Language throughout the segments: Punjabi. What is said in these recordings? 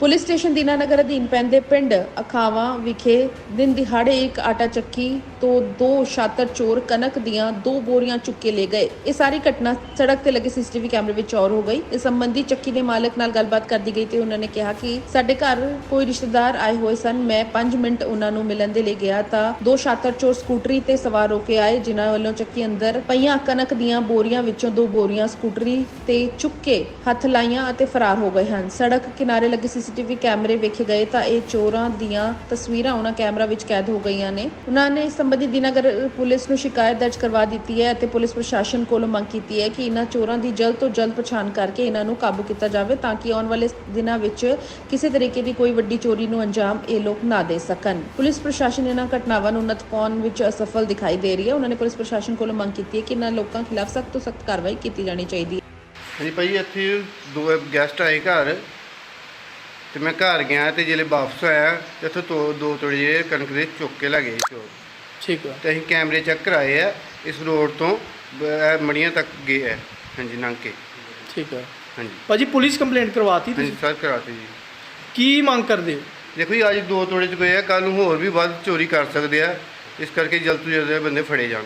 ਪੁਲਿਸ ਸਟੇਸ਼ਨ ਦੀਨਾਨਗਰ ਅਧੀਨ ਪੈਂਦੇ ਪਿੰਡ ਅਖਾਵਾਂ ਵਿਖੇ ਦਿਨ ਦਿਹਾੜੇ ਇੱਕ ਆਟਾ ਚੱਕੀ ਤੋਂ ਦੋ ਸ਼ਾਤਰ ਚੋਰ ਕਣਕ ਦੀਆਂ ਦੋ ਬੋਰੀਆਂ ਚੁੱਕ ਕੇ ਲੈ ਗਏ। ਇਹ ਸਾਰੀ ਘਟਨਾ ਸੜਕ ਤੇ ਲੱਗੇ ਸੀਸੀਟੀਵੀ ਕੈਮਰੇ ਵਿੱਚ ਚੌਰ ਹੋ ਗਈ। ਇਸ ਸੰਬੰਧੀ ਚੱਕੀ ਦੇ ਮਾਲਕ ਨਾਲ ਗੱਲਬਾਤ ਕਰਦੀ ਗਈ ਤੇ ਉਹਨਾਂ ਨੇ ਕਿਹਾ ਕਿ ਸਾਡੇ ਘਰ ਕੋਈ ਰਿਸ਼ਤੇਦਾਰ ਆਏ ਹੋਏ ਸਨ। ਮੈਂ 5 ਮਿੰਟ ਉਹਨਾਂ ਨੂੰ ਮਿਲਣ ਦੇ ਲਈ ਗਿਆ ਤਾਂ ਦੋ ਸ਼ਾਤਰ ਚੋਰ ਸਕੂਟਰੀ ਤੇ ਸਵਾਰ ਹੋ ਕੇ ਆਏ, ਜਿਨ੍ਹਾਂ ਵੱਲੋਂ ਚੱਕੀ ਅੰਦਰ ਪਈਆਂ ਕਣਕ ਦੀਆਂ ਬੋਰੀਆਂ ਵਿੱਚੋਂ ਦੋ ਬੋਰੀਆਂ ਸਕੂਟਰੀ ਤੇ ਚੁੱਕ ਕੇ ਹੱਥ ਲਾਈਆਂ ਅਤੇ ਫਰਾਰ ਹੋ ਗਏ ਹਨ। ਸੜਕ ਕਿਨਾਰੇ ਲੱਗੇ ਸੀਸੀਟੀਵੀ ਕੈਮਰੇ ਵੇਖੇ ਗਏ ਤਾਂ ਇਹ ਚੋਰਾਂ ਦੀਆਂ ਤਸਵੀਰਾਂ ਉਹਨਾਂ ਕੈਮਰਾ ਵਿੱਚ ਕੈਦ ਹੋ ਗਈਆਂ ਨੇ। ਉਹਨਾਂ ਨੇ ਇਸ ਸੰਬੰਧੀ ਦੀਨਾਗਰ ਪੁਲਿਸ ਨੂੰ ਸ਼ਿਕਾਇਤ ਦਰਜ ਕਰਵਾ ਦਿੱਤੀ ਹੈ ਅਤੇ ਪੁਲਿਸ ਪ੍ਰਸ਼ਾਸਨ ਕੋਲੋਂ ਮੰਗ ਕੀਤੀ ਹੈ ਕਿ ਇਹਨਾਂ ਚੋਰਾਂ ਦੀ ਜਲਦ ਤੋਂ ਜਲਦ ਪਛਾਣ ਕਰਕੇ ਇਹਨਾਂ ਨੂੰ ਕਾਬੂ ਕੀਤਾ ਜਾਵੇ ਤਾਂ ਕਿ ਆਉਣ ਵਾਲੇ ਦਿਨਾਂ ਵਿੱਚ ਕਿਸੇ ਤਰੀਕੇ ਦੀ ਕੋਈ ਵੱਡੀ ਚੋਰੀ ਨੂੰ ਅੰਜਾਮ ਇਹ ਲੋਕ ਨਾ ਦੇ ਸਕਣ। ਪੁਲਿਸ ਪ੍ਰਸ਼ਾਸਨ ਇਹਨਾਂ ਘਟਨਾਵਾਂ ਨੂੰ ਨੱਥ ਪਾਉਣ ਵਿੱਚ ਅਸਫਲ ਦਿਖਾਈ ਦੇ ਰਹੀ ਹੈ। ਉਹਨਾਂ ਨੇ ਪੁਲਿਸ ਪ੍ਰਸ਼ਾਸਨ ਕੋਲੋਂ ਮੰਗ ਕੀਤੀ ਹੈ ਕਿ ਇਹਨਾਂ ਲੋਕਾਂ ਖਿਲਾਫ ਸਖਤ ਤੋਂ ਸਖਤ ਕਾਰਵਾਈ ਕੀਤੀ ਜਾਣੀ ਚਾਹੀਦੀ ਹੈ। ਹਾਂਜੀ ਭਾਈ, ਇੱਥੇ ਦੋ ਗੈਸਟ ਆਏ ਘਰ। ਤੇ ਮੈਂ ਘਰ ਗਿਆ ਤੇ ਜਿਹੜੇ ਵਾਪਸ ਆਇਆ ਤੇ ਇੱਥੇ ਦੋ ਦੋ ਤੋੜੇ ਕਣਕ ਦੇ ਚੁੱਕ ਕੇ ਲੈ ਗਏ ਚੋਰ। ਠੀਕ ਆ। ਤੇ ਅਸੀਂ ਕੈਮਰੇ ਚੈੱਕ ਕਰਾਏ ਆ ਇਸ ਰੋਡ ਤੋਂ ਬ- ਮੜੀਆਂ ਤੱਕ ਗਏ ਆ। ਹਾਂਜੀ ਲੰਘ ਕੇ। ਠੀਕ ਆ। ਹਾਂਜੀ। ਭਾਜੀ ਪੁਲਿਸ ਕੰਪਲੇਂਟ ਕਰਵਾਤੀ ਹਾਂਜੀ ਤੁਸੀਂ ਸਰ ਕਰਾਤੇ ਜੀ। ਕੀ ਮੰਗ ਕਰਦੇ ਹੋ? ਦੇਖੋ ਜੀ ਅੱਜ ਦੋ ਤੋੜੇ ਚ ਗਏ ਆ ਕੱਲ ਨੂੰ ਹੋਰ ਵੀ ਵੱਧ ਚੋਰੀ ਕਰ ਸਕਦੇ ਆ। ਇਸ ਕਰਕੇ ਜਲਦ ਤੋਂ ਜਲਦ ਇਹ ਬੰਦੇ ਫੜੇ ਜਾਣ।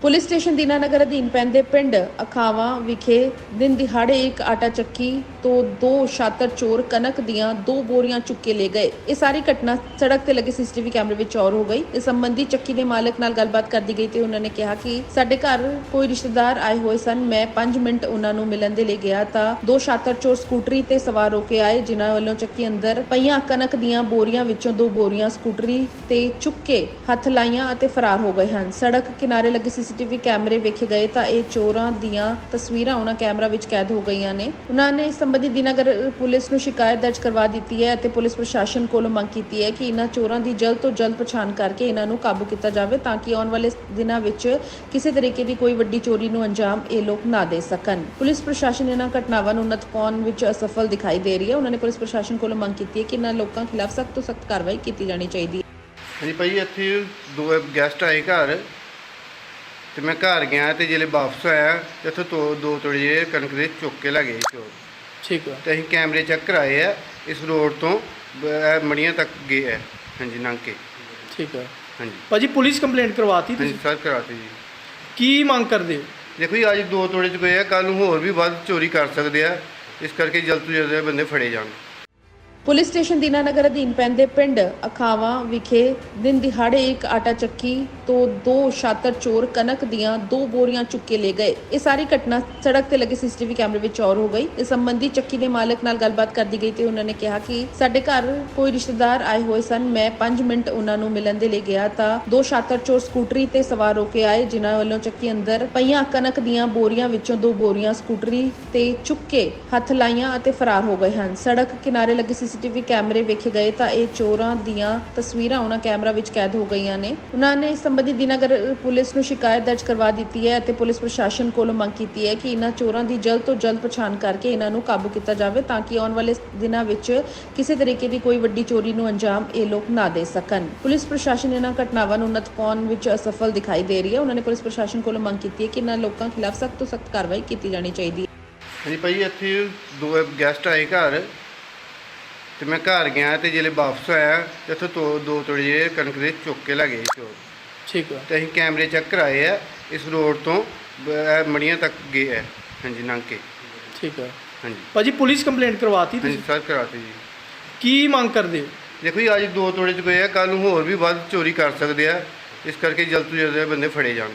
ਪੁਲਿਸ ਸਟੇਸ਼ਨ ਦੀਨਾਨਗਰ ਅਧੀਨ ਪੈਂਦੇ ਪਿੰਡ ਅਖਾਵਾਂ ਵਿਖੇ ਦਿਨ ਦਿਹਾੜੇ ਇੱਕ ਆਟਾ ਚੱਕੀ ਤੋਂ ਦੋ ਸ਼ਾਤਰ ਚੋਰ ਕਣਕ ਦੀਆਂ ਦੋ ਬੋਰੀਆਂ ਚੁੱਕ ਕੇ ਲੈ ਗਏ। ਇਹ ਸਾਰੀ ਘਟਨਾ ਸੜਕ ਤੇ ਲੱਗੇ ਸੀਸੀਟੀਵੀ ਕੈਮਰੇ ਵਿੱਚ ਚੌਰ ਹੋ ਗਈ। ਇਸ ਸੰਬੰਧੀ ਚੱਕੀ ਦੇ ਮਾਲਕ ਨਾਲ ਗੱਲਬਾਤ ਕਰਦੀ ਗਈ ਤੇ ਉਹਨਾਂ ਨੇ ਕਿਹਾ ਕਿ ਸਾਡੇ ਘਰ ਕੋਈ ਰਿਸ਼ਤੇਦਾਰ ਆਏ ਹੋਏ ਸਨ। ਮੈਂ 5 ਮਿੰਟ ਉਹਨਾਂ ਨੂੰ ਮਿਲਣ ਦੇ ਲਈ ਗਿਆ ਤਾਂ ਦੋ ਸ਼ਾਤਰ ਚੋਰ ਸਕੂਟਰੀ ਤੇ ਸਵਾਰ ਹੋ ਕੇ ਆਏ, ਜਿਨ੍ਹਾਂ ਵੱਲੋਂ ਚੱਕੀ ਅੰਦਰ ਪਈਆਂ ਕਣਕ ਦੀਆਂ ਬੋਰੀਆਂ ਵਿੱਚੋਂ ਦੋ ਬੋਰੀਆਂ ਸਕੂਟਰੀ ਤੇ ਚੁੱਕ ਕੇ ਹੱਥ ਲਾਈਆਂ ਅਤੇ ਫਰਾਰ ਹੋ ਗਏ ਹਨ। ਸੜਕ ਕਿਨਾਰੇ ਲੱਗੇ ਸੀਸੀਟੀਵੀ ਕੈਮਰੇ ਵੇਖੇ ਗਏ ਤਾਂ ਇਹ ਚੋਰਾਂ ਦੀਆਂ ਤਸਵੀਰਾਂ ਉਹਨਾਂ ਕੈਮਰਾ ਵਿੱਚ ਕੈਦ ਹੋ ਗਈਆਂ ਨੇ। ਉਹਨਾਂ ਨੇ ਇਸ ਸੰਬੰਧੀ ਦੀਨਾਗਰ ਪੁਲਿਸ ਨੂੰ ਸ਼ਿਕਾਇਤ ਦਰਜ ਕਰਵਾ ਦਿੱਤੀ ਹੈ ਅਤੇ ਪੁਲਿਸ ਪ੍ਰਸ਼ਾਸਨ ਕੋਲੋਂ ਮੰਗ ਕੀਤੀ ਹੈ ਕਿ ਇਹਨਾਂ ਚੋਰਾਂ ਦੀ ਜਲਦ ਤੋਂ ਜਲਦ ਪਛਾਣ ਕਰਕੇ ਇਹਨਾਂ ਨੂੰ ਕਾਬੂ ਕੀਤਾ ਜਾਵੇ ਤਾਂ ਕਿ ਆਉਣ ਵਾਲੇ ਦਿਨਾਂ ਵਿੱਚ ਕਿਸੇ ਤਰੀਕੇ ਦੀ ਕੋਈ ਵੱਡੀ ਚੋਰੀ ਨੂੰ ਅੰਜਾਮ ਇਹ ਲੋਕ ਨਾ ਦੇ ਸਕਣ। ਪੁਲਿਸ ਪ੍ਰਸ਼ਾਸਨ ਇਹਨਾਂ ਘਟਨਾਵਾਂ ਨੂੰ ਨੱਥ ਵਿੱਚ ਅਸਫਲ ਦਿਖਾਈ ਦੇ ਰਹੀ ਹੈ। ਉਹਨਾਂ ਨੇ ਪੁਲਿਸ ਪ੍ਰਸ਼ਾਸਨ ਕੋਲੋਂ ਮੰਗ ਕੀਤੀ ਹੈ ਕਿ ਇਹਨਾਂ ਲੋਕਾਂ ਖਿਲਾਫ ਸਖਤ ਤੋਂ ਸਖਤ ਕਾਰਵਾਈ ਕੀਤੀ ਜਾਣੀ ਚਾਹੀਦੀ ਹੈ। ਹਾਂਜੀ ਭਾਈ, ਇੱਥੇ ਦੋ ਗੈਸਟ ਆਏ ਘਰ। ਤੇ ਮੈਂ ਘਰ ਗਿਆ ਤੇ ਜਿਹੜੇ ਵਾਪਸ ਆਇਆ ਤੇ ਇੱਥੇ ਦੋ ਦੋ ਤੋੜੇ ਕਣਕ ਦੇ ਚੁੱਕ ਕੇ ਲੈ ਗਏ ਚੋਰ ਠੀਕ ਆ। ਤੇ ਅਸੀਂ ਕੈਮਰੇ ਚੈੱਕ ਕਰਾਏ ਆ ਇਸ ਰੋਡ ਤੋਂ ਬ- ਇਹ ਮੜੀਆਂ ਤੱਕ ਗਏ ਆ। ਹਾਂਜੀ ਲੰਘ ਕੇ। ਠੀਕ ਆ। ਹਾਂਜੀ। ਭਾਜੀ ਪੁਲਿਸ ਕੰਪਲੇਂਟ ਕਰਵਾਤੀ ਹਾਂਜੀ ਤੁਸੀਂ? ਸਰ ਕਰਾਤੇ ਜੀ। ਕੀ ਮੰਗ ਕਰਦੇ ਹੋ? ਦੇਖੋ ਜੀ ਅੱਜ ਦੋ ਤੋੜੇ ਚ ਗਏ ਆ ਕੱਲ ਨੂੰ ਹੋਰ ਵੀ ਵੱਧ ਚੋਰੀ ਕਰ ਸਕਦੇ ਆ। ਇਸ ਕਰਕੇ ਜਲਦ ਤੋਂ ਜਲਦ ਇਹ ਬੰਦੇ ਫੜੇ ਜਾਣ। ਪੁਲਿਸ ਸਟੇਸ਼ਨ ਦੀਨਾਨਗਰ ਅਧੀਨ ਪੈਂਦੇ ਪਿੰਡ ਅਖਾਵਾਂ ਵਿਖੇ ਦਿਨ ਦਿਹਾੜੇ ਇੱਕ ਆਟਾ ਚੱਕੀ ਤੋਂ ਦੋ ਸ਼ਾਤਰ ਚੋਰ ਕਣਕ ਦੀਆਂ ਦੋ ਬੋਰੀਆਂ ਚੁੱਕ ਕੇ ਲੈ ਗਏ। ਇਹ ਸਾਰੀ ਘਟਨਾ ਸੜਕ ਤੇ ਲੱਗੇ ਸੀਸੀਟੀਵੀ ਕੈਮਰੇ ਵਿੱਚ ਚੌਰ ਹੋ ਗਈ। ਇਸ ਸੰਬੰਧੀ ਚੱਕੀ ਦੇ ਮਾਲਕ ਨਾਲ ਗੱਲਬਾਤ ਕਰਦੀ ਗਈ ਤੇ ਉਹਨਾਂ ਨੇ ਕਿਹਾ ਕਿ ਸਾਡੇ ਘਰ ਕੋਈ ਰਿਸ਼ਤੇਦਾਰ ਆਏ ਹੋਏ ਸਨ। ਮੈਂ 5 ਮਿੰਟ ਉਹਨਾਂ ਨੂੰ ਮਿਲਣ ਦੇ ਲਈ ਗਿਆ ਤਾਂ ਦੋ ਸ਼ਾਤਰ ਚੋਰ ਸਕੂਟਰੀ ਤੇ ਸਵਾਰ ਹੋ ਕੇ ਆਏ, ਜਿਨ੍ਹਾਂ ਵੱਲੋਂ ਚੱਕੀ ਅੰਦਰ ਪਈਆਂ ਕਣਕ ਦੀਆਂ ਬੋਰੀਆਂ ਵਿੱਚੋਂ ਦੋ ਬੋਰੀਆਂ ਸਕੂਟਰੀ ਤੇ ਚੁੱਕ ਕੇ ਹੱਥ ਲਾਈਆਂ ਅਤੇ ਫਰਾਰ ਹੋ ਗਏ ਹਨ। ਸੜਕ ਕਿਨਾਰੇ ਲੱਗੇ ਸੀ ਸੀਸੀਟੀਵੀ ਕੈਮਰੇ ਵੇਖੇ ਗਏ ਤਾਂ ਇਹ ਚੋਰਾਂ ਦੀਆਂ ਤਸਵੀਰਾਂ ਉਹਨਾਂ ਕੈਮਰਾ ਵਿੱਚ ਕੈਦ ਹੋ ਗਈਆਂ ਨੇ। ਉਹਨਾਂ ਨੇ ਇਸ ਸੰਬੰਧੀ ਦੀਨਾਗਰ ਪੁਲਿਸ ਨੂੰ ਸ਼ਿਕਾਇਤ ਦਰਜ ਕਰਵਾ ਦਿੱਤੀ ਹੈ ਅਤੇ ਪੁਲਿਸ ਪ੍ਰਸ਼ਾਸਨ ਕੋਲੋਂ ਮੰਗ ਕੀਤੀ ਹੈ ਕਿ ਇਹਨਾਂ ਚੋਰਾਂ ਦੀ ਜਲਦ ਤੋਂ ਜਲਦ ਪਛਾਣ ਕਰਕੇ ਇਹਨਾਂ ਨੂੰ ਕਾਬੂ ਕੀਤਾ ਜਾਵੇ ਤਾਂ ਕਿ ਆਉਣ ਵਾਲੇ ਦਿਨਾਂ ਵਿੱਚ ਕਿਸੇ ਤਰੀਕੇ ਦੀ ਕੋਈ ਵੱਡੀ ਚੋਰੀ ਨੂੰ ਅੰਜਾਮ ਇਹ ਲੋਕ ਨਾ ਦੇ ਸਕਣ। ਪੁਲਿਸ ਪ੍ਰਸ਼ਾਸਨ ਇਹਨਾਂ ਘਟਨਾਵਾਂ ਨੂੰ ਨੱਥ ਪਾਉਣ ਵਿੱਚ ਅਸਫਲ ਦਿਖਾਈ ਦੇ ਰਹੀ ਹੈ। ਉਹਨਾਂ ਨੇ ਪੁਲਿਸ ਪ੍ਰਸ਼ਾਸਨ ਕੋਲੋਂ ਮੰਗ ਕੀਤੀ ਹੈ ਕਿ ਇਹਨਾਂ ਲੋਕਾਂ ਖਿਲਾਫ ਸਖਤ ਤੋਂ ਸਖਤ ਕਾਰਵਾਈ ਕੀਤੀ ਜਾਣੀ ਚਾਹੀਦੀ ਹੈ। ਹਾਂਜੀ ਭਾਈ, ਇੱਥੇ ਦੋ ਗੈਸਟ ਆਏ ਘਰ। ਤੇ ਮੈਂ ਘਰ ਗਿਆ ਤੇ ਜਿਹੜੇ ਵਾਪਸ ਆਇਆ ਤੇ ਇੱਥੇ ਦੋ ਦੋ ਤੋੜੇ ਕਣਕ ਦੇ ਚੁੱਕ ਕੇ ਲੈ ਗਏ ਚੋਰ ਠੀਕ ਆ। ਤੇ ਅਸੀਂ ਕੈਮਰੇ ਚੈੱਕ ਕਰਾਏ ਆ ਇਸ ਰੋਡ ਤੋਂ ਬ- ਮੜੀਆਂ ਤੱਕ ਗਏ ਆ। ਹਾਂਜੀ ਲੰਘ ਕੇ। ਠੀਕ ਆ। ਹਾਂਜੀ। ਭਾਜੀ ਪੁਲਿਸ ਕੰਪਲੇਂਟ ਕਰਵਾਤੀ ਹਾਂਜੀ ਤੁਸੀਂ ਸਰ ਕਰਾਤੇ ਜੀ। ਕੀ ਮੰਗ ਕਰਦੇ ਹੋ? ਦੇਖੋ ਜੀ ਅੱਜ ਦੋ ਤੋੜੇ ਚ ਗਏ ਆ ਕੱਲ ਨੂੰ ਹੋਰ ਵੀ ਵੱਧ ਚੋਰੀ ਕਰ ਸਕਦੇ ਆ। ਇਸ ਕਰਕੇ ਜਲਦ ਤੋਂ ਜਲਦ ਇਹ ਬੰਦੇ ਫੜੇ ਜਾਣ।